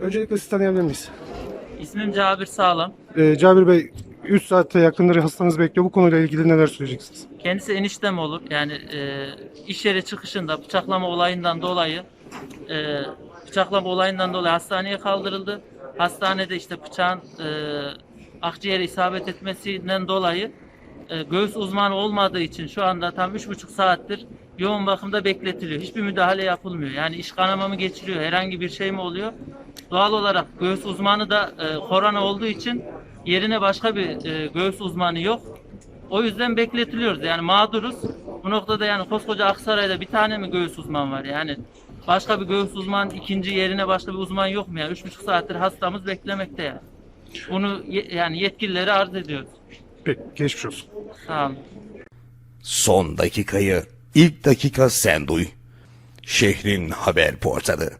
Öncelikle sizi tanıyabilir miyiz? İsmim Cabir Sağlam. Ee, Cabir Bey 3 saate yakındır hastanız bekliyor. Bu konuyla ilgili neler söyleyeceksiniz? Kendisi eniştem olur. Yani e, iş yeri çıkışında bıçaklama olayından dolayı e, bıçaklama olayından dolayı hastaneye kaldırıldı. Hastanede işte bıçağın e, akciğere isabet etmesinden dolayı e, göğüs uzmanı olmadığı için şu anda tam 3,5 saattir yoğun bakımda bekletiliyor. Hiçbir müdahale yapılmıyor. Yani iş kanama mı geçiriyor, herhangi bir şey mi oluyor? Doğal olarak göğüs uzmanı da e, korona olduğu için yerine başka bir e, göğüs uzmanı yok. O yüzden bekletiliyoruz. Yani mağduruz. Bu noktada yani koskoca Aksaray'da bir tane mi göğüs uzman var? Yani başka bir göğüs uzman ikinci yerine başka bir uzman yok mu ya? Üç buçuk saattir hastamız beklemekte ya. Bunu ye- yani yetkililere arz ediyoruz. Peki, geçmiş olsun. Sağ olun. Son dakikayı ilk dakika sen duy. Şehrin haber portalı.